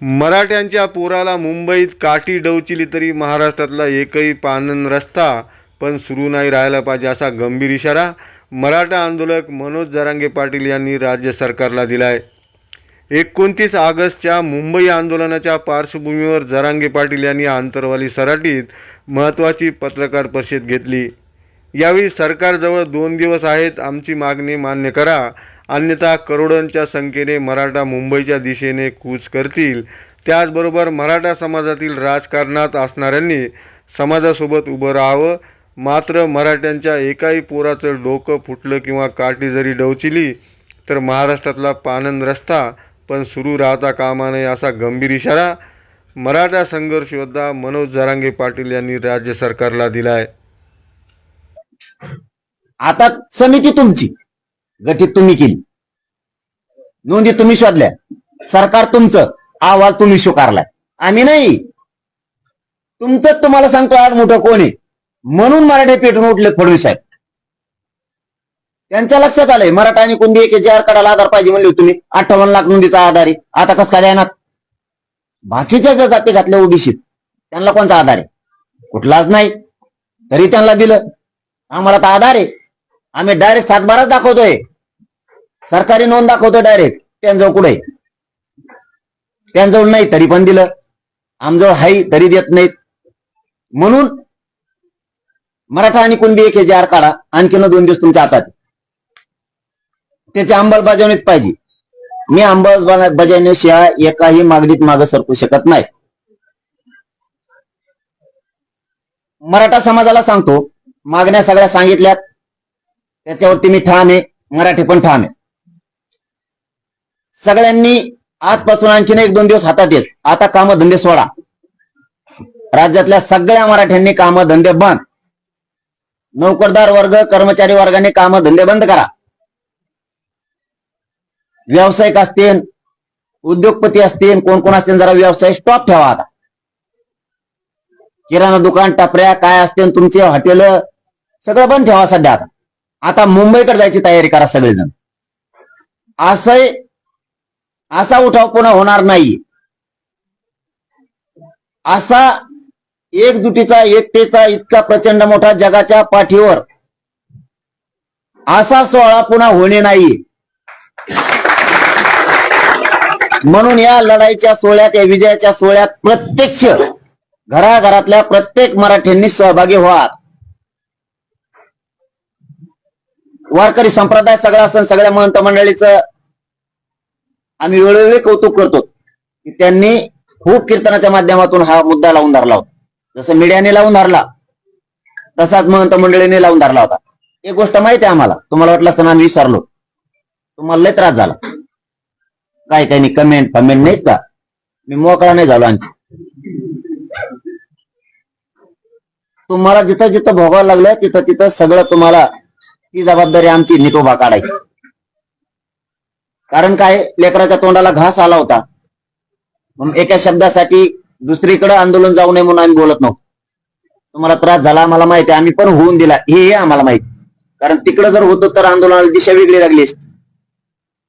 मराठ्यांच्या पोराला मुंबईत काठी डवचिली तरी महाराष्ट्रातला एकही पानन रस्ता पण सुरू नाही राहायला पाहिजे असा गंभीर इशारा मराठा आंदोलक मनोज जरांगे पाटील यांनी राज्य सरकारला दिला आहे एकोणतीस ऑगस्टच्या मुंबई आंदोलनाच्या पार्श्वभूमीवर जरांगे पाटील यांनी आंतरवाली सराटीत महत्त्वाची पत्रकार परिषद घेतली. यावेळी सरकारजवळ दोन दिवस आहेत आमची मागणी मान्य करा अन्यथा करोडोंच्या संख्येने मराठा मुंबईच्या दिशेने कूच करतील. त्याचबरोबर मराठा समाजातील राजकारणात असणाऱ्यांनी समाजासोबत उभं राहावं. मात्र मराठ्यांच्या एकाही पोराचं डोकं फुटलं किंवा काठी जरी डवचिली तर महाराष्ट्रातला पानंद रस्ता पण सुरू राहता कामा नये असा गंभीर इशारा मराठा संघर्ष योद्धा मनोज जरांगे पाटील यांनी राज्य सरकारला दिलाय. आता समिती तुमची. गठीत तुम्ही केली. नोंदी तुम्ही शोधल्या. सरकार तुमचं अहवाल तुम्ही स्वीकारलाय. आम्ही नाही. तुमचं तुम्हाला सांगतो आड मोठं कोण आहे. म्हणून मराठे पेटून उठले फडणवीस साहेब. त्यांच्या लक्षात आलंय मराठा आणि कोणती एक जे आर आधार पाहिजे म्हणले तुम्ही. अठ्ठावन्न लाख नोंदीचा आधार आहे. आता कस काय देणार? बाकीच्या ज्या जाती घातल्या ओबीसीत त्यांना कोणचा आधार आहे? कुठलाच नाही. तरी त्यांना दिलं. आम्हाला तर आधार आहे. आम्ही डायरेक्ट सातबाराच दाखवतोय. सरकारी नोंद दाखवतो डायरेक्ट त्यांजवळ कुठे? त्यांजवळ नाही तरी पण दिलं. आमजवळ हाई तरी देत नाहीत. म्हणून मराठा आणि कुणबी एक जे आर काढा. आणखीन दोन दिवस तुमच्या हातात त्याचे त्याची अंमलबजावणीच पाहिजे. मी अंमलबजावणीशिवाय एकाही मागणीत मागे सरकू शकत नाही. मराठा समाजाला सांगतो मागण्या सगळ्या सांगितल्यात. त्याच्यावरती मी ठाम आहे मराठी पण ठाम आहे. सगळ्यांनी आजपासून आणखीन एक दोन दिवस हातात येत. आता कामधंदे सोडा. राज्यातल्या सगळ्या मराठ्यांनी कामधंदे बंद. नोकरदार वर्ग कर्मचारी वर्गाने कामधंदे बंद करा. व्यावसायिक असतील उद्योगपती असतील कोण कोण असतील जरा व्यवसाय स्टॉप ठेवा आता. किराणा दुकान टपऱ्या काय असतील तुमचे हॉटेल सगळं बंद ठेवा सध्या आता. आता मुंबईकडे जायची तयारी करा सगळेजण. असं असा उठाव पुन्हा होणार नाही. असा एकजुटीचा एकतेचा इतका प्रचंड मोठा जगाच्या पाठीवर असा सोहळा पुन्हा होणे नाही. म्हणून या लढाईच्या सोहळ्यात या विजयाच्या सोहळ्यात प्रत्यक्ष घराघरातल्या प्रत्येक मराठ्यांनी सहभागी व्हा. वारकरी संप्रदाय सगळा सण सगळ्या महंत मंडळीचं आम्ही वेळोवेळी कौतुक करतो की त्यांनी खूप कीर्तनाच्या माध्यमातून हा मुद्दा लावून धरला होता. जसं मीडियाने लावून धरला तसाच महंत मंडळीने लावून धरला होता. एक गोष्ट माहिती आहे आम्हाला तुम्हाला वाटलं असताना आम्ही विसरलो. तुम्हाला लय त्रास झाला. काय काही कमेंट फमेंट नाहीच का? मी मोकळा नाही झालो आणखी. तुम्हाला जिथं जिथं भोगावं लागलं तिथं तिथं सगळं तुम्हाला ती जबाबदारी आमची नीट काढायची. कारण काय? लेकराच्या तोंडाला घास आला होता. मग एका शब्दासाठी दुसरीकडे आंदोलन जाऊ नये म्हणून आम्ही बोलत नव्हतो. तुम्हाला त्रास झाला आम्हाला माहिती आहे. आम्ही पण होऊन दिला. हे हे आम्हाला माहिती. कारण तिकडे जर होतं तर आंदोलनाला दिशा वेगळी लागली असती.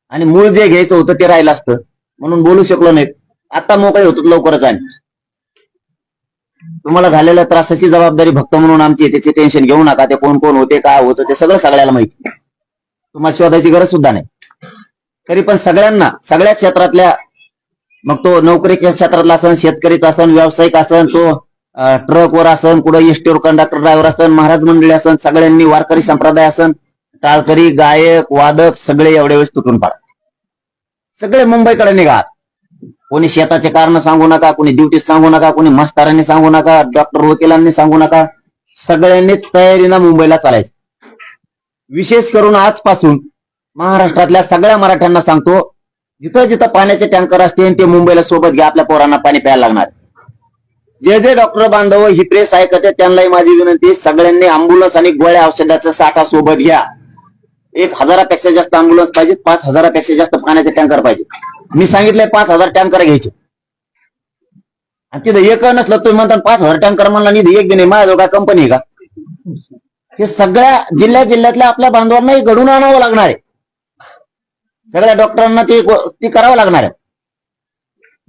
आणि मूळ जे घ्यायचं होतं ते राहिलं असतं. म्हणून बोलू शकलो नाही. आता मोकळे होतो लवकरच आम्ही. तुम्हाला झालेल्या त्रासाची जबाबदारी भक्त म्हणून आमची त्याचे त्याची टेन्शन घेऊ नका. ते कोण कोण होते काय होतं ते सगळं सगळ्याला माहिती. तुम्हाला शोधायची गरज सुद्धा नाही. तरी पण सगळ्यांना सगळ्या क्षेत्रातल्या मग तो नोकरीच्या क्षेत्रातला असन शेतकरीचा असन व्यावसायिक असन तो ट्रकवर असन कुठं एसटीवर कंडक्टर ड्रायव्हर असन महाराज मंडळी असन सगळ्यांनी वारकरी संप्रदाय असन टाळकरी गायक वादक सगळे एवढ्या वेळेस तुटून पडा सगळे मुंबईकडे निघा कोणी शेताचे कारण सांगू नका कोणी ड्युटी सांगू नका कोणी मास्तारांनी सांगू नका डॉक्टर वकिलांनी सांगू नका सगळ्यांनी तयारीनं मुंबईला चालायचं. विशेष करून आजपासून महाराष्ट्रातल्या सगळ्या मराठ्यांना सांगतो जिथं जिथं पाण्याचे टँकर असतील ते मुंबईला सोबत घ्या आपल्या पोरांना पाणी प्यायला लागणार. जे जे डॉक्टर बांधव ही प्रेस ऐकते त्यांनाही माझी विनंती सगळ्यांनी अँब्युलन्स आणि गोळ्या औषधाचा साठा सोबत घ्या. एक हजारापेक्षा जास्त अँब्युलन्स पाहिजे पाच हजारापेक्षा जास्त पाण्याचे टँकर पाहिजे मी सांगितलंय पाच हजार टँकर घ्यायचे. आणि तिथं एक नसलं तुम्ही म्हणता पाच हजार टँकर म्हणला निधी एक बी नाही माझ्या काय कंपनी का? हे सगळ्या जिल्ह्या जिल्ह्यातल्या आपल्या बांधवांनाही घडून आणावं लागणार आहे. सगळ्या डॉक्टरांना ती ती करावं लागणार आहे.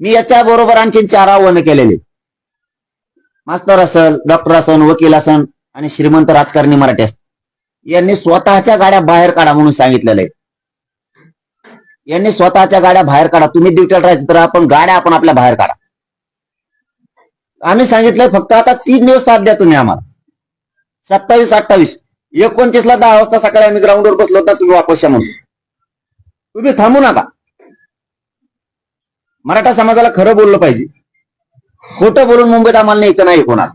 मी याच्या बरोबर आणखीन चार आव्हानं केलेले मास्तर असल डॉक्टर असन वकील असन आणि श्रीमंत राजकारणी मराठी असत यांनी स्वतःच्या गाड्या बाहेर काढा म्हणून सांगितलेलं आहे. यांनी स्वतःच्या गाड्या बाहेर काढा. तुम्ही ड्युटीला राहायचं तर आपण गाड्या आपण आपल्या बाहेर काढा. आम्ही सांगितलंय फक्त आता तीन दिवस साथ द्या तुम्ही आम्हाला. सत्तावीस अठ्ठावीस एकोणतीस ला दहा वाजता सकाळी आम्ही ग्राउंडवर बसलो होता तुम्ही वापस या म्हणून. तुम्ही थांबू नका. मराठा समाजाला खरं बोललं पाहिजे. खोटं बोलून मुंबईत आम्हाला न्यायचं नाही होणार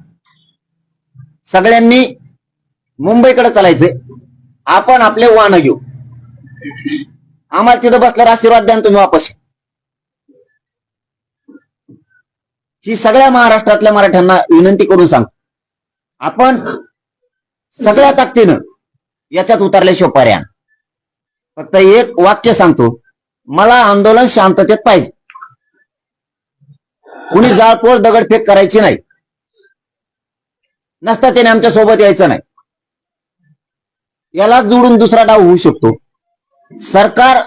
सगळ्यांनी मुंबईकडे चालायचंय आपण आपले वाहन घेऊ. आम्हाला तिथं बसल्यावर आशीर्वाद द्या तुम्ही वापस ही सगळ्या महाराष्ट्रातल्या मराठ्यांना विनंती करून सांग आपण सगळ्या ताकदीनं याच्यात उतरले पर्याय फक्त एक वाक्य सांगतो. मला आंदोलन शांततेत पाहिजे. कुणी जाळपोळ दगडफेक करायची नाही. नसता त्याने आमच्यासोबत यायचं नाही. याला जोडून दुसरा डाव होऊ शकतो. सरकार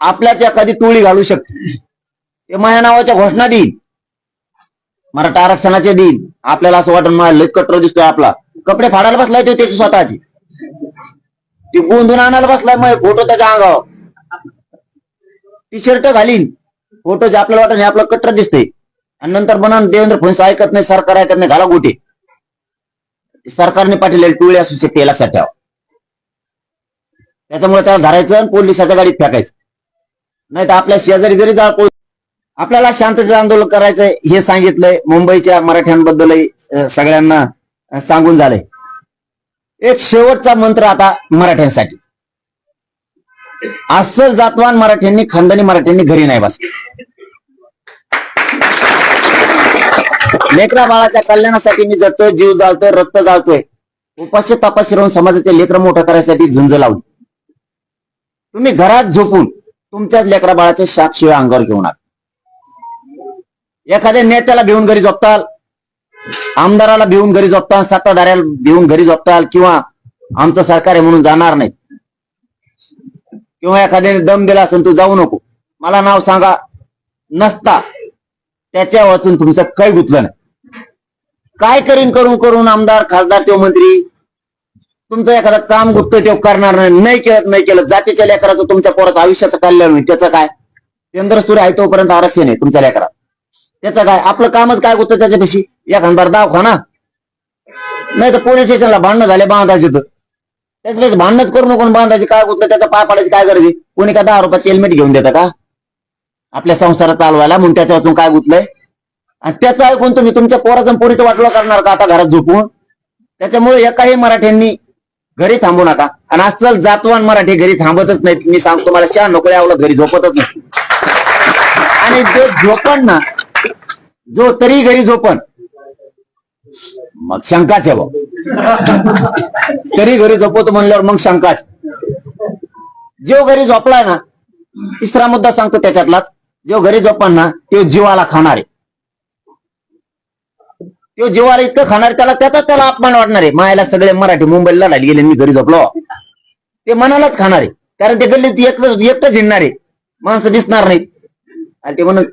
आपल्यात एखादी टोळी घालू शकते. ते माझ्या नावाच्या घोषणा देईल. मराठा आरक्षणाचे देईल. आपल्याला असं वाटून मला लय कटर दिसतोय आपला. कपडे फाडायला बसलाय ते त्याचे स्वतःचे. ती गोंधून आणायला बसलाय मग फोटो त्याच्या अंगावर. टी शर्ट घालीन. फोटो जे आपल्याला वाटत आपलं कट्टर दिसतंय. आणि नंतर म्हणा देवेंद्र फडणवीस ऐकत नाही सरकार ऐकत नाही घाला गोटे. सरकारने पाठवलेले टोळी असू शकते लक्षात ठेवा. त्याच्यामुळे त्याला धरायचं आणि पोलिसाच्या गाडीत फेकायचं. नाही तर आपल्या शेजारी जरी जा आपल्याला शांततेचं आंदोलन करायचंय हे सांगितलंय. मुंबईच्या मराठ्यांबद्दलही सगळ्यांना सांगून झालंय. एक शेवटचा मंत्र आता मराठ्यांसाठी. अस्सल जातवान मराठ्यांनी खानदानी मराठ्यांनी घरी नाही बस लेकरा बाळाच्या कल्याणासाठी मी जगतोय जीव जाळतोय रक्त जाळतोय. उपाशी तपाशी राहून समाजाचे लेकर मोठं करायसाठी झुंज लावून. तुम्ही घरात झोपून तुमच्याच लेकरा बाळाचे शाक शिवाय अंगावर घेऊन आहात एखाद्या नेत्याला भिवून घरी झोपताल आमदाराला भिवून घरी झोपताल सत्ताधाऱ्याला भिवून घरी झोपताल किंवा आमचं सरकार आहे म्हणून जाणार नाही. किंवा एखाद्याने दम दिला असेल तू जाऊ नको. मला नाव सांगा. नसता. त्याच्या वाचून तुमचं काही गुतलं नाही. काय करीन करून करून आमदार खासदार तो मंत्री? तुमचं एखादं काम गुप्त ते करणार नाही. नाही केलं नाही केलं. जातीच्या लेकराचं तुमच्या पोराचं आयुष्याचं कल्याण होईल. त्याचं काय? चंद्र सूर्य आहे तोपर्यंत आरक्षण आहे तुमच्या लेकरात त्याचं काय? आपलं कामच काय गुप्त एखाद एखादा दवाखाना नाही तर पोलीस स्टेशनला भांडणं झाले बांधायचे तर. त्याच्यापेक्षा भांडणच करू नको बांधायचे काय गुतलं त्याचा पाय पाडायची काय गरज आहे? कोणी का दहा रुपयाचे हेल्मेट घेऊन देतं का? आपल्या संसारात चालवायला म्हणून त्याच्यातून काय गुतलंय? आणि त्याचं ऐकून तुम्ही तुमच्या पोराचं पोरीचं वाटलं करणार का आता घरात झोपून? त्याच्यामुळे एकाही मराठ्यांनी घरी थांबू नका. आणि अस्सल जातवान मराठी घरी थांबतच नाहीत. मी सांगतो मला शहा नको यावलं घरी झोपतच नाही. आणि जो झोपण ना जो तरी घरी झोपण मग शंकाच आहे भाऊ. तरी घरी झोपवतो म्हणल्यावर मग शंकाच. जो घरी झोपलाय ना तिसरा मुद्दा सांगतो त्याच्यातलाच. जो घरी झोपण ना तो जीवाला खाणार आहे. तो जीवाला इतकं खाणार त्याला त्याचा त्याला अपमान वाटणार आहे. मायाला सगळे मराठी मुंबईला लढायला गेले मी घरी झोपलो. ते मनालाच खाणार आहे. कारण ते गल्लीत एकटं एकटं आहे. माणसं दिसणार नाहीत. आणि ते म्हणत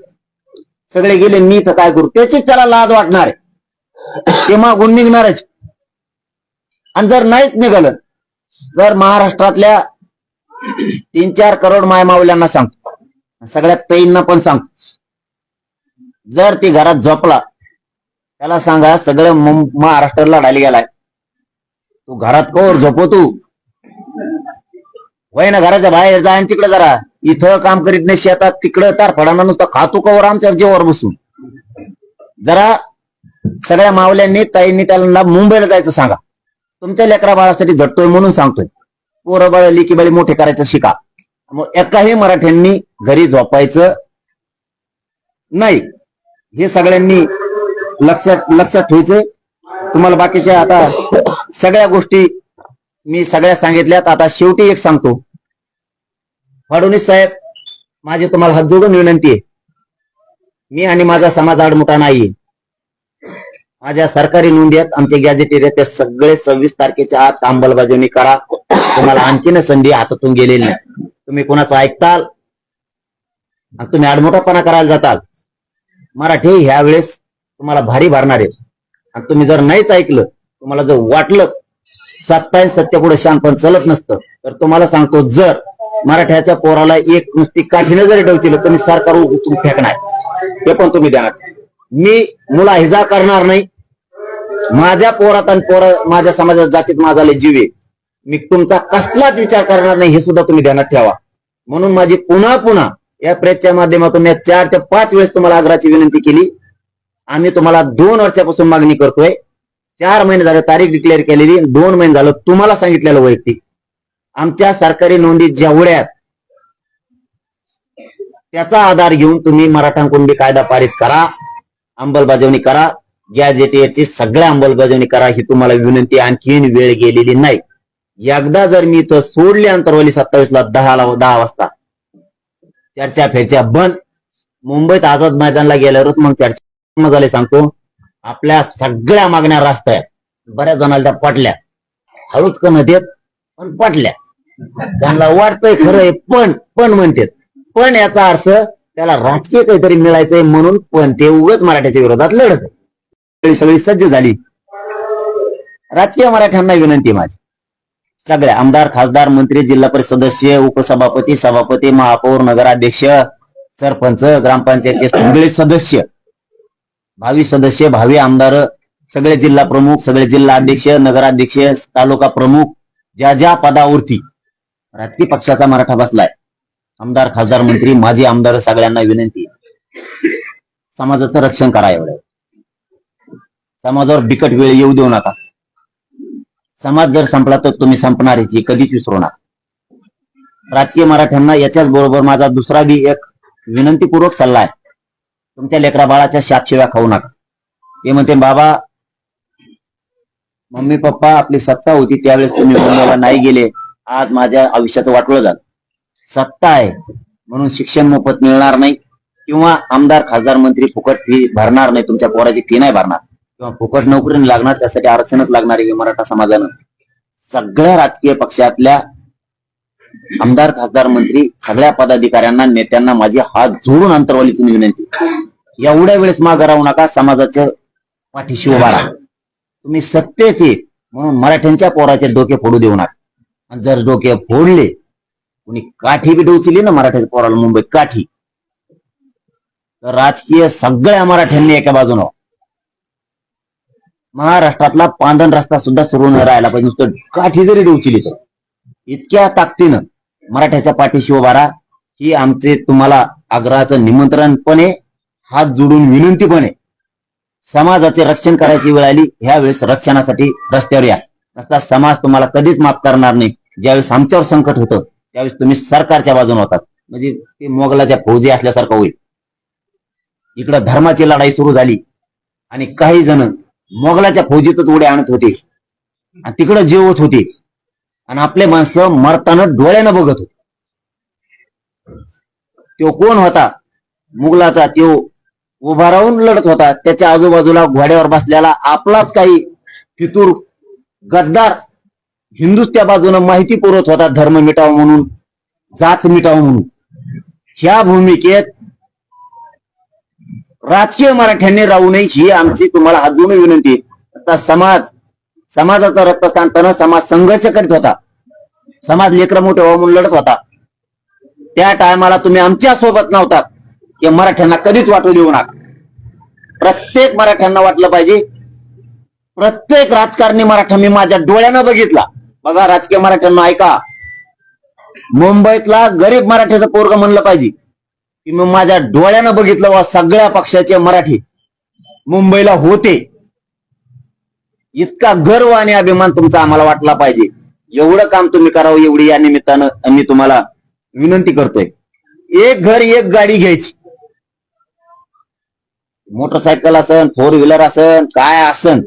सगळे गेले मी तर काय करू? त्याचीच त्याला लाज वाटणार आहे. ते मागून निघणारच. आणि जर नाहीच निघालं जर महाराष्ट्रातल्या तीन चार करोड मायमावल्यांना सांगतो सगळ्या पैंना पण सांगतो जर ती घरात झोपला त्याला सांगा सगळं महाराष्ट्र लढायला गेलाय. तू घरात कोर झोपो तू वय ना घराच्या बाहेर जा आणि तिकडे जरा. इथं काम करीत नाही शेतात तिकडं तार फडाना नुसता खातो कवर आमच्या जेवर बसून? जरा सगळ्या मावल्यांनी ताईंनी त्याला मुंबईला जायचं सांगा. तुमच्या लेकरा बाळासाठी झटतोय म्हणून सांगतोय. पोरं बाळ लिकीबाळी मोठे करायचं शिका. मग एकाही मराठ्यांनी घरी झोपायचं नाही. हे सगळ्यांनी लक्षात लक्षात ठेवायचं. तुम्हाला बाकीच्या आता सगळ्या गोष्टी मी सगळ्या सांगितल्यात. आता शेवटी एक सांगतो. फडणवीस साहेब माझी तुम्हाला हात जोडून विनंती आहे. मी आणि माझा समाज आडमुठा नाहीये माझ्या सरकारी नोंदी आहेत आमचे गॅजेटेर आहेत ते सगळे सव्वीस तारखेच्या आत अंमलबजावणी करा. तुम्हाला आणखीन संधी हातातून गेलेली नाही. तुम्ही कोणाचं ऐकताल? आणि तुम्ही आडमोठापणा करायला जाताल. मराठी ह्या वेळेस तुम्हाला भारी भरणार आहेत. आणि तुम्ही जर नाहीच ऐकलं तुम्हाला जर वाटलं सत्ता सत्य पुढे शांतपण चलत नसतं तर तुम्हाला सांगतो जर मराठ्याच्या पोराला एक नुसती काठीनं जरी डवचिलं तर मी सरकार उचलून फेकणार. हे पण तुम्ही देणार मी मुला हिजा करणार नाही. माझ्या पोरात आणि पोरा माझ्या समाजात जातीत माझा जीवे जीव आहे. मी तुमचा कसलाच विचार करणार नाही हे सुद्धा तुम्ही ध्यानात ठेवा. म्हणून माझी पुन्हा पुन्हा या प्रेसच्या माध्यमातून मी चार ते पाच वेळेस तुम्हाला आग्राची विनंती केली. आम्ही तुम्हाला दोन वर्षापासून मागणी करतोय. चार महिने झालं तारीख डिक्लेअर केलेली दोन महिने झालं तुम्हाला सांगितलेलं वैयक्तिक. आमच्या सरकारी नोंदी जेवढ्यात त्याचा आधार घेऊन तुम्ही मराठा कुणबी कायदा पारित करा अंमलबजावणी करा गॅजेटियरची सगळ्या अंमलबजावणी करा ही तुम्हाला विनंती आणखीन वेळ गेलेली नाही. एकदा जर मी तो सोडले अंतरवली सत्तावीस ला दहा ला दहा वाजता चर्चा फेरच्या बंद मुंबईत आझाद मैदानला गेल्यावरच मग चर्चा झाली सांगतो. आपल्या सगळ्या मागण्या रास्त आहेत. बऱ्याच जणांना त्या पटल्या. हळूच कण देत पण पटल्या. त्यांना वाटतंय खरंय पण पण म्हणतात. पण याचा अर्थ त्याला राजकीय काहीतरी मिळायचंय म्हणून पण ते उगच मराठ्याच्या विरोधात लढत आहे. सगळी सज्ज झाली. राजकीय मराठ्यांना विनंती माझी. सगळे आमदार खासदार मंत्री जिल्हा परिषद सदस्य उपसभापती सभापती महापौर नगराध्यक्ष सरपंच ग्रामपंचायतचे सगळे सदस्य भावी सदस्य भावी आमदार सगळे जिल्हा प्रमुख सगळे जिल्हा अध्यक्ष नगराध्यक्ष तालुका प्रमुख ज्या ज्या पदावरती राजकीय पक्षाचा मराठा बसलाय. आमदार खासदार मंत्री माजी आमदार सगळ्यांना विनंती. समाजाचं रक्षण करा एवढं. समाजावर बिकट वेळ येऊ देऊ नका. समाज जर संपला तर तुम्ही संपणार हे कधीच विसरू नका. राजकीय मराठ्यांना याच्याच बरोबर माझा दुसरा बी एक विनंतीपूर्वक सल्ला आहे. तुमच्या लेकरा बाळाच्या शापशिव्या खाऊ नका. ते म्हणते बाबा मम्मी पप्पा आपली सत्ता होती त्यावेळेस तुम्ही मुंबईला नाही गेले. आज माझ्या आयुष्याचं वाटलं झालं. सत्ता आहे म्हणून शिक्षण मोफत मिळणार नाही किंवा आमदार खासदार मंत्री फुकट फी भरणार नाही तुमच्या पोराची फी नाही भरणार. किंवा फुकट नोकरी लागणार त्यासाठी आरक्षणच लागणार आहे मराठा समाजानं. सगळ्या राजकीय पक्षातल्या आमदार खासदार मंत्री सगळ्या पदाधिकाऱ्यांना नेत्यांना माझी हात जोडून अंतरवालीतून विनंती. एवढ्या वेळेस मागे राहू नका समाजाचं पाठीशी उभा राहा. तुम्ही सत्तेत म्हणून मराठ्यांच्या पोराचे डोके फोडू देऊ नका. आणि जर डोके फोडले कुणी काठी बी डोचली ना मराठ्याच्या पोराला मुंबईत काठी तर राजकीय सगळ्या मराठ्यांनी एका बाजूनं महाराष्ट्रातला पांधन रस्ता सुद्धा सुरू न राहायला पाहिजे नुसतं काठी जरी डोचली तर. इतक्या ताकदीनं मराठ्याच्या पाठीशी उभा राहा ही आमचे तुम्हाला आग्रहाचं निमंत्रण पण आहे हात जोडून विनंती पण आहे समाजाचे रक्षण करायची वेळ आली ह्यावेळेस रक्षणासाठी रस्त्यावर या. नसता समाज तुम्हाला कधीच माफ करणार नाही. ज्यावेळेस आमच्यावर संकट होतं त्यावेळेस तुम्ही सरकारच्या बाजूने होतात. म्हणजे ते मोगलाच्या फौजी असल्यासारखं होईल. इकडं धर्माची लढाई सुरू झाली. आणि काही जण मोगलाच्या फौजीतच उड्या आणत होते. आणि तिकडं जेवत होते. आणि आपले माणसं मरताना डोळ्यानं बघत होते. तो कोण होता? मुघलाचा तो उभा राहून लढत होता. त्याच्या आजूबाजूला घोड्यावर बसलेला आपलाच काही फितूर गद्दार हिंदूच त्या बाजूनं माहिती पुरवत होता धर्म मिटाव म्हणून जात मिटाव म्हणून. ह्या भूमिकेत राजकीय मराठ्यांनी राहू नये ही आमची तुम्हाला हात जोडून विनंती आता समाज समाजाचा रक्त सांगताना समाज संघर्ष करीत होता. समाज लेकर मोठे व्हावं म्हणून लढत होता. त्या टायमाला तुम्ही आमच्यासोबत नव्हतात की मराठ्यांना कधीच वाटू देऊ नका. प्रत्येक मराठ्यांना वाटलं पाहिजे प्रत्येक राजकारणी मराठा मी माझ्या डोळ्यानं बघितला. बघा राजकीय मराठ्यांना ऐका. मुंबईतला गरीब मराठ्याचं पोरग म्हणलं पाहिजे. की मी माझ्या डोळ्यानं बघितलं वा सगळ्या पक्षाचे मराठी मुंबईला होते. इतका गर्व आणि अभिमान तुमचा आम्हाला वाटला पाहिजे. एवढं काम तुम्ही करावं एवढी या निमित्तानं आम्ही तुम्हाला विनंती करतोय. एक घर एक गाडी घ्यायची. मोटरसायकल असन फोर व्हीलर असन काय असन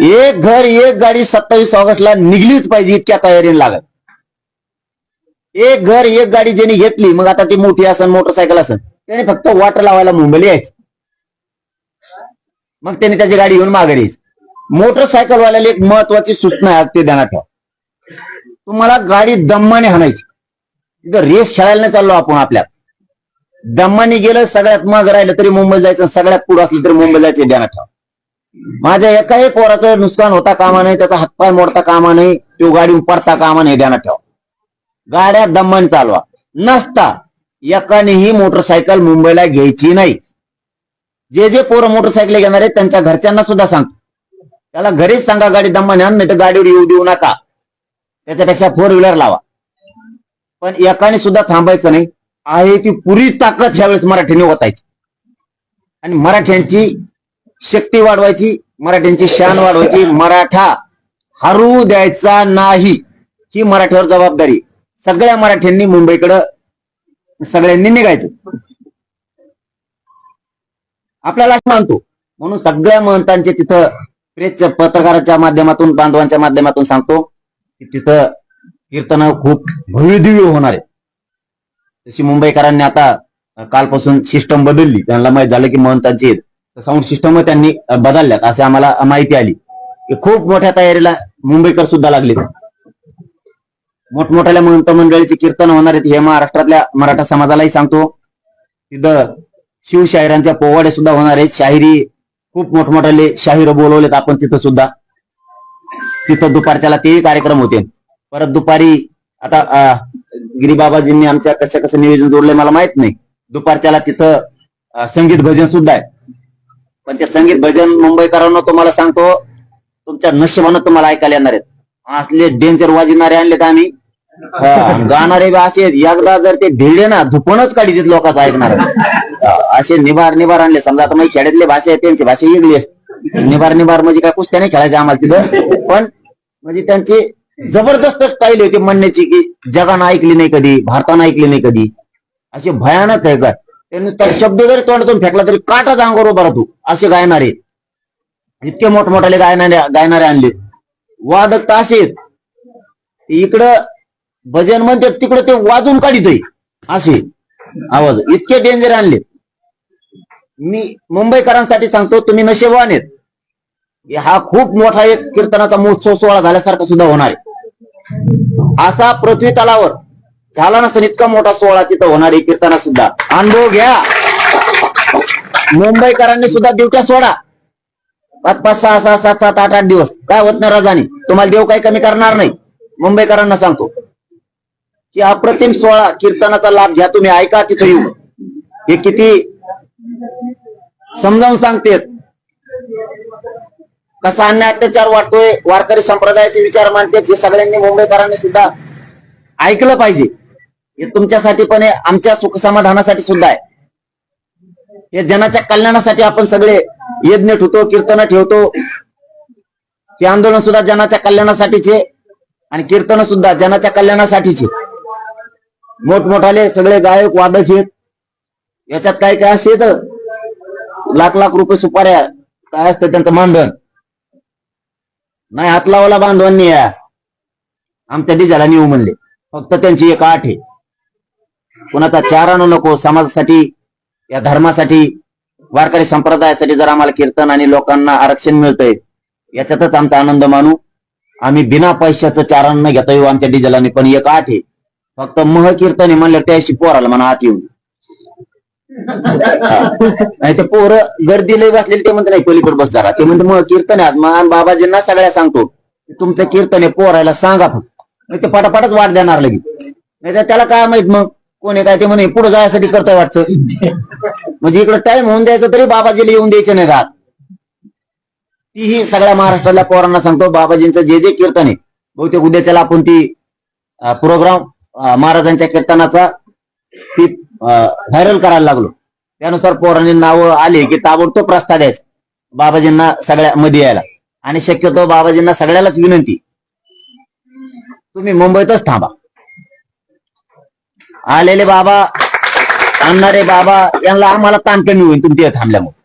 एक घर एक गाडी सत्तावीस ऑगस्टला निघलीच पाहिजे इतक्या तयारीने लागत. एक घर एक गाडी ज्यांनी घेतली मग आता ती मोठी असन मोटरसायकल असन त्याने फक्त वाटर लावायला मुंबईला यायचं. मग त्याने त्याची गाडी घेऊन माघारी मोटरसायकलवाल्याला एक महत्वाची सूचना आहे ते ध्यानात ठेवा. तुम्हाला गाडी दम्माने हाणायची. इथं रेस खेळायला नाही चाललो आपण आपल्या. दम्माने गेलं सगळ्यात मग राहिलं तरी मुंबई जायचं सगळ्यात पुढं असलं तरी मुंबई जायचं ध्यानात ठेवा. माझ्या एकाही पोराचं नुकसान होता कामा नाही त्याचा हातपाय मोडता कामा नाही तो गाडी पडता कामा नाही ध्यानात ठेवा. गाड्या दम्मानी चालवा. नसता एकानेही मोटरसायकल मुंबईला घ्यायची नाही. जे जे पोरं मोटरसायकल घेणार आहेत त्यांच्या घरच्यांना सुद्धा सांगतो त्याला घरीच सांगा गाडी दम्माने आण नाही तर गाडीवर येऊ देऊ नका. त्याच्यापेक्षा फोर व्हीलर लावा. पण एकाने सुद्धा थांबायचं नाही. आहे ती पुरी ताकद ह्यावेळेस मराठीने होतायची आणि मराठ्यांची शक्ती वाढवायची मराठ्यांची शान वाढवायची. मराठा हरू द्यायचा नाही ही मराठ्यावर जबाबदारी. सगळ्या मराठ्यांनी मुंबईकडं सगळ्यांनी निघायचं. आपल्याला मानतो. म्हणून सगळ्या महंतांचे तिथं प्रेसच्या पत्रकाराच्या माध्यमातून बांधवांच्या माध्यमातून सांगतो की तिथं कीर्तन खूप भव्यदिव्य होणार आहे तशी मुंबईकरांनी आता कालपासून सिस्टम बदलली त्यांना माहीत झालं की महंतांची साऊंड सिस्टम त्यांनी बदलल्यात असे आम्हाला माहिती आली. खूप मोठ्या तयारीला मुंबईकर सुद्धा लागले मोठमोठ्या महंत मंडळीचे कीर्तन होणार आहेत. हे महाराष्ट्रातल्या मराठा समाजालाही सांगतो. तिथं शिवशाहिरांच्या पोवाडे सुद्धा होणार आहेत. शाहिरी खूप मोठमोठ्याले शाहीर बोलवलेत आपण तिथं सुद्धा. तिथं दुपारच्याला तेही कार्यक्रम होते. परत दुपारी आता गिरीबाबाजींनी आमच्या कसं कसं नियोजन जोडलंय मला माहीत नाही. दुपारच्याला तिथं संगीत भजन सुद्धा आहे. पण ते संगीत भजन मुंबईकरांना तुम्हाला सांगतो तुमच्या नशिबानं तुम्हाला ऐकायला येणार आहेत. असले डेंजर वाजणारे आणलेत आम्ही. गाणारे बी असे. एकदा जर ते भिडले ना धुपणच काढी देत लोकांचं ऐकणार. असे निबार निबार आणले समजा आता मग खेड्यातली भाषा आहे त्यांची भाषा वेगळी असते निबार निबार म्हणजे काय कुस्त्या नाही खेळायच्या आम्हाला तिथं. पण म्हणजे त्यांची जबरदस्त स्टाईल होती म्हणण्याची की जगानं ऐकली नाही कधी भारतानं ऐकली नाही कधी. असे भयानक आहे का त्यांनी तो शब्द जरी तोंडातून फेकला तरी काटा अंगावर उभा राहतो. असे गायणारे इतके मोठमोठाले गायनारे गायणारे आणले. वादक तर असे आहेत. इकडं भजन म्हणते तिकडं ते वाजून काढितोय. असे. आवाज. इतके डेंजर आणले. मी मुंबईकरांसाठी सांगतो तुम्ही नशेवान आहेत. हा खूप मोठा एक कीर्तनाचा महोत्सव सोहळा झाल्यासारखा सुद्धा होणार आहे. असा पृथ्वी तलावर झाला नसेल इतका मोठा सोहळा तिथं होणार आहे कीर्तना सुद्धा. अनुभव घ्या. मुंबईकरांनी सुद्धा दिवट्या सोडा. पाच पाच सहा सहा सात सात आठ आठ दिवस. काय होत नाही राजाने? तुम्हाला देव काही कमी करणार नाही. मुंबईकरांना सांगतो. की अप्रतिम सोहळा कीर्तनाचा लाभ घ्या तुम्ही. ऐका तिथं येऊ हे किती समजावून सांगतेत. कसा अन्याय अत्याचार वाटतोय वारकरी संप्रदायाचे विचार मांडतात हे सगळ्यांनी मुंबईकरांनी सुद्धा ऐकलं पाहिजे. हे तुमच्यासाठी पण आहे आमच्या सुख समाधानासाठी सुद्धा आहे. हे जनाच्या कल्याणासाठी आपण सगळे यज्ञ ठेवतो कीर्तन ठेवतो. हे आंदोलन सुद्धा जनाच्या कल्याणासाठीचे आणि कीर्तन सुद्धा जनाच्या कल्याणासाठीचे मोठमोठाले सगळे गायक वादक आहेत. याच्यात काय काय असे तर लाख लाख रुपये सुपाऱ्या काय असतं त्यांचं मानधन? नाही हात लावला बांधवांनी या. आमच्या डिझाला नेऊ म्हणले. फक्त त्यांची एक आठ आहे. कुणाचा चार आणू नको समाजासाठी या धर्मासाठी वारकरी संप्रदायासाठी जर आम्हाला कीर्तन आणि लोकांना आरक्षण मिळतंय याच्यातच आमचा आनंद मानू. आम्ही बिना पैशाचं चारण न घेता येऊ आमच्या डिझेलाने पण एक आठ आहे. फक्त मह कीर्तन आहे म्हणलं त्याशी पोराला म्हणा आत येऊन. नाही ते पोरं गर्दी लई बसलेली ते म्हणते नाही पलीकडे बस जरा. ते म्हणते मग कीर्तन आहे. आज मग बाबाजींना सगळ्या सांगतो तुमचं कीर्तन आहे पोरायला सांगा फक्त. नाही ते पटापटच वाट देणार लगेच. नाही तर त्याला काय माहीत मग? कोणी काय ते म्हणे पुढे जायसाठी करतोय वाटतं. म्हणजे इकडे टाइम होऊन द्यायचं तरी बाबाजीला येऊन द्यायचं नाही राहत. तीही सगळ्या महाराष्ट्रातल्या पोरांना सांगतो बाबाजींचं जे जे कीर्तन आहे बहुतेक उद्याच्याला आपण ती प्रोग्राम महाराजांच्या कीर्तनाचा ती व्हायरल करायला लागलो. त्यानुसार पोरांनी नावं आले की ताबडतोब प्रस्ताव द्यायचा. बाबाजींना सगळ्या मध्ये यायला. आणि शक्यतो बाबाजींना सगळ्यालाच विनंती. तुम्ही मुंबईतच थांबा. आलेले बाबा आणणारे बाबा यांना आम्हाला ताण कमी होईल तुमच्या थांबल्यामुळे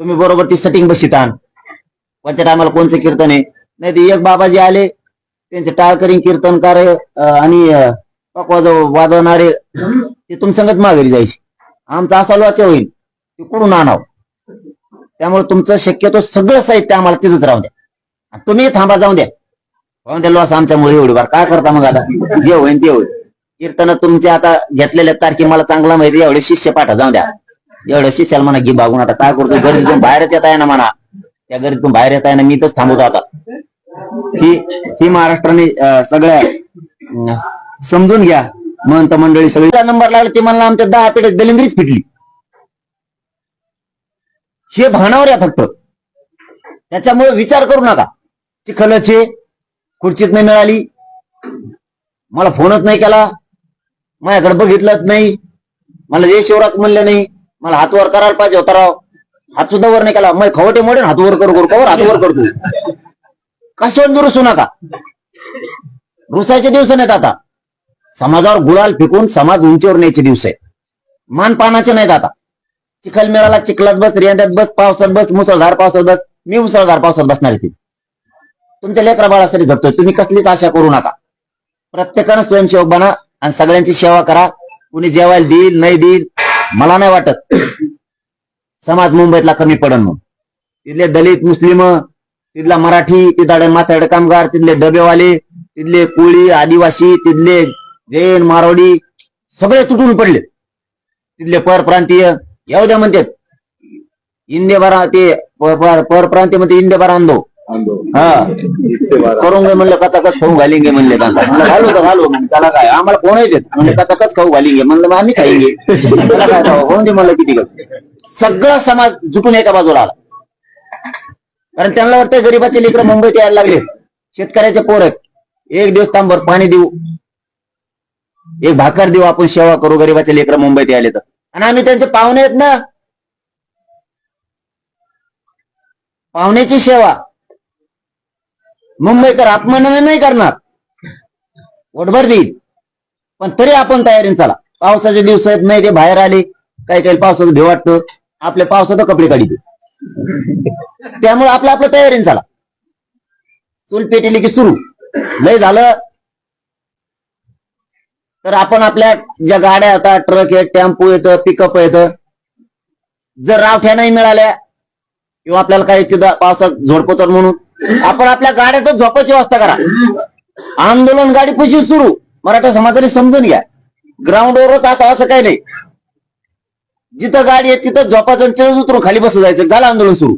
तुम्ही बरोबर ती सेटिंग बशी ताण. कोणत्या टायमाला कोणचं कीर्तन आहे? नाही ते एक बाबा जे आले त्यांचे टाळकरी कीर्तनकार आणि पकवाज वाजवणारे ते तुमसंगत माघारी जायचे. आमचा असा लोचा होईल. ते कुठून आणाव? त्यामुळे तुमचं शक्यतो सगळं साहित्य आम्हाला तिथंच राहू द्या. तुम्ही थांबा जाऊन द्या. पाहून द्या लॉस आमच्यामुळे एवढी बार काय करता मग आता? जे होईल ते होईल. कीर्तन तुमचे आता घेतलेल्या तारखे मला चांगला माहिती एवढे शिष्य पाठा जाऊ द्या. एवढ्या शिष्याला म्हणा घे बागून आता काय करतो गर्दीतून बाहेरच येत आहे ना म्हणा. त्या गर्दीतून बाहेर येत आहे ना मी तर थांबवतो आता. ही ही महाराष्ट्राने सगळ्या समजून घ्या महंत मंडळी सगळी. नंबर लागला ते म्हणलं आमच्या दहा पेढे दलिंद्रीच फिटली हे भानावर या फक्त. त्याच्यामुळे विचार करू नका. चिखलचे खुर्चीत नाही मिळाली. मला फोनच नाही केला. माझ्याकडे बघितलंच नाही. मला जे शिवराज म्हणले नाही मला हातवर करायला पाहिजे होता राव. हात सुद्धा वर नाही केला. मग खवटे मोडे हातवर करू करू कवर हातवर करतो कशावर दुरुसू नका? रुसायचे दिवस नाहीत आता. समाजावर गुळाल फेकून समाज उंचीवर न्यायचे दिवस आहेत. मानपानाचे नाहीत आता. चिखल मिळाला चिखलात बस रेंद्यात बस पावसात बस मुसळधार पावसात बस. मी मुसळधार पावसात बसणार आहे तुमच्या लेकरा बाळासाठी झटतोय तुम्ही कसलीच आशा करू नका. प्रत्येकानं स्वयंसेवक बना. आणि सगळ्यांची सेवा करा. कुणी जेवायला देईल नाही देईल मला नाही वाटत. समाज मुंबईतला कमी पडन म्हणून. तिथले दलित मुस्लिम तिथला मराठी तिथला माथाड कामगार तिथले डबेवाले तिथले कोळी आदिवासी तिथले जैन मारवाडी सगळे तुटून पडले. तिथले परप्रांतीय येऊ द्या म्हणतात. इंदे बरा ते प- परप्रांतीय म्हणते इंदे बरा आंदो. हा. करून गे म्हणलं खाऊ घालिंगे म्हणले त्यांना. म्हणलं घालू तर घालू म्हणजे त्याला काय आम्हाला कोण येते? म्हणले कचाकच खाऊ घालिंगे. म्हणलं मग आम्ही खाईंगे. त्याला काय खाऊ? होऊन दे म्हणलं किती गं. सगळा समाज जुटून एका बाजूला आला. कारण त्यांना वाटतं गरीबाचे लेकर मुंबईत यायला लागले. शेतकऱ्याचे पोर आहेत. एक दिवस तांबर पाणी देऊ. एक भाकर देऊ आपण सेवा करू गरीबाचे लेकर मुंबईत यायला तर आणि आम्ही त्यांचे पाहुणे आहेत ना. पाहुण्याची सेवा. मुंबईकर आत्मनन नाही करणार. वटभर देईल. पण तरी आपण तयारीने चला. पावसाचे दिवस आहेत नाही ते बाहेर आले. काही काही पावसाचं भे वाटतं. आपल्या पावसाचं कपडे काढी त्यामुळे आपलं आपलं तयारीने चला. चूल पेटली की सुरू. लय झालं. तर आपण आपल्या ज्या गाड्या आता ट्रक आहेत टेम्पो येतं पिकअप येतं. जर रावठ्या नाही मिळाल्या किंवा आपल्याला काही तिथं पावसात झोडपतो म्हणून आपण आपल्या गाड्यातच झोपायची व्यवस्था करा. आंदोलन गाडी पशी सुरू. मराठा समाजाने समजून घ्या. ग्राउंडवरच असं असं काही नाही. जिथं गाडी आहे तिथं झोपाचं तिथं तिथंच उतरून खाली बस जायचं. झालं आंदोलन सुरू.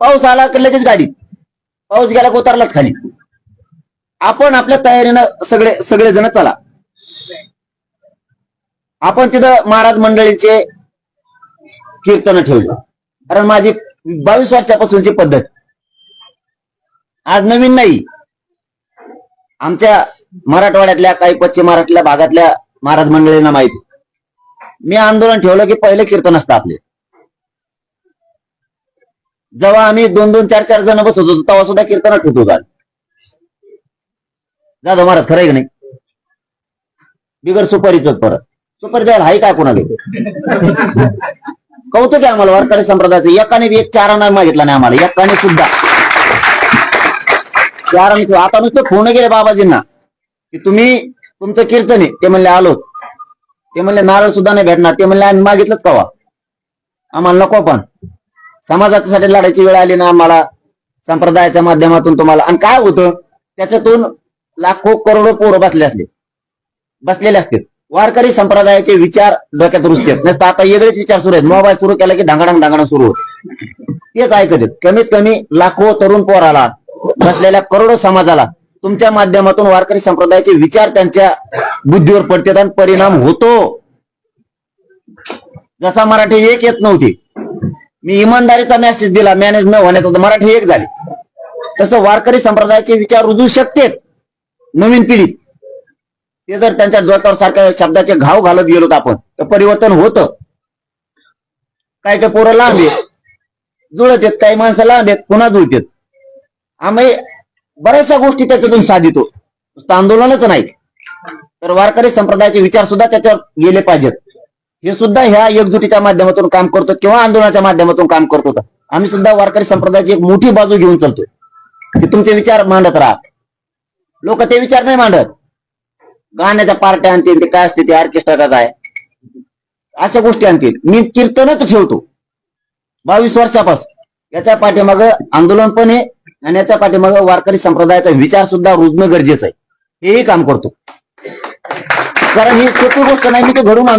पाऊस आला की लगेच गाडी. पाऊस गेला की उतरलाच खाली. आपण आपल्या तयारीनं सगळे सगळे जण चला. आपण तिथं महाराज मंडळीचे कीर्तन ठेवलं. कारण माझी बावीस वर्षापासूनची पद्धत. आज नवीन नाही. आमच्या मराठवाड्यातल्या काही पश्चिम महाराष्ट्रातल्या भागातल्या महाराज मंडळींना माहिती. मी आंदोलन ठेवलं की पहिले कीर्तन असतं आपले. जेव्हा आम्ही दोन दोन चार चार जण बसत होतो तेव्हा सुद्धा कीर्तनात ठेवतो होतो जाधव महाराज खरं आहे की नाही? बिगर सुपारीच परत. सुपारी द्यायला हाय काय कोणाला? कौतुक आहे आम्हाला वारकरी संप्रदायाचं. एकाने बी एक चारा नाही मागितला नाही आम्हाला. एकाने सुद्धा. चारण आता नुसतं फोन गेले बाबाजींना. की तुम्ही तुमचं कीर्तन आहे. ते म्हणले आलोच. ते म्हणले नारळ सुद्धा नाही भेटणार. ते म्हणले आम्ही मागितलंच कवा? आम्हाला नको पण. समाजासाठी लढायची वेळ आली ना आम्हाला. संप्रदायाच्या माध्यमातून तुम्हाला. आणि काय होतं? त्याच्यातून लाखो करोडो पोरं बसले असले. बसलेले असतील. वारकरी संप्रदायाचे विचार डोक्यात रुजतात. नसतं आता वेगळेच विचार सुरू आहेत. मोबाईल सुरू केला की धांगडांग धांगडा सुरू होत. तेच ऐकत आहेत. कमीत कमी लाखो तरुण पोराला बसलेल्या करोडो समाजाला तुमच्या माध्यमातून वारकरी संप्रदायाचे विचार त्यांच्या बुद्धीवर पडतात आणि परिणाम होतो. जसा मराठी एक येत नव्हती. मी इमानदारीचा मेसेज दिला मॅनेज न होण्याचा तर मराठी एक झाली. तसं वारकरी संप्रदायाचे विचार रुजू शकतेत नवीन पिढीत. ते जर त्यांच्या डोक्यावर सारख्या शब्दाचे घाव घालत गेलो आपण तर परिवर्तन होतं. काय काय पोरं लांब येत जुळत येत काही माणसं लांब येत पुन्हा जुळतेत आम्ही बऱ्याचशा गोष्टी त्याच्यातून साधितो. नुसतं आंदोलनच नाही. तर वारकरी संप्रदायाचे विचार सुद्धा त्याच्यावर गेले पाहिजेत. हे सुद्धा ह्या एकजुटीच्या माध्यमातून काम करतो किंवा आंदोलनाच्या माध्यमातून काम करतो. आम्ही सुद्धा वारकरी संप्रदायाची एक मोठी बाजू घेऊन चालतोय. की तुमचे विचार मांडत राहा. लोक ते विचार नाही मांडत. गाण्याच्या पार्ट्या आणतील ते काय असते ते ऑर्केस्ट्रा काय अशा गोष्टी आणतील. मी कीर्तनच ठेवतो. बावीस वर्षापासून. याच्या पाठीमाग आंदोलन पण आहे आणि याच्या पाठीमागे वारकरी संप्रदायाचा विचार सुद्धा रुजणं गरजेचं आहे. हेही काम करतो. कारण ही सोपी गोष्ट नाही मी ते घडून आणतो.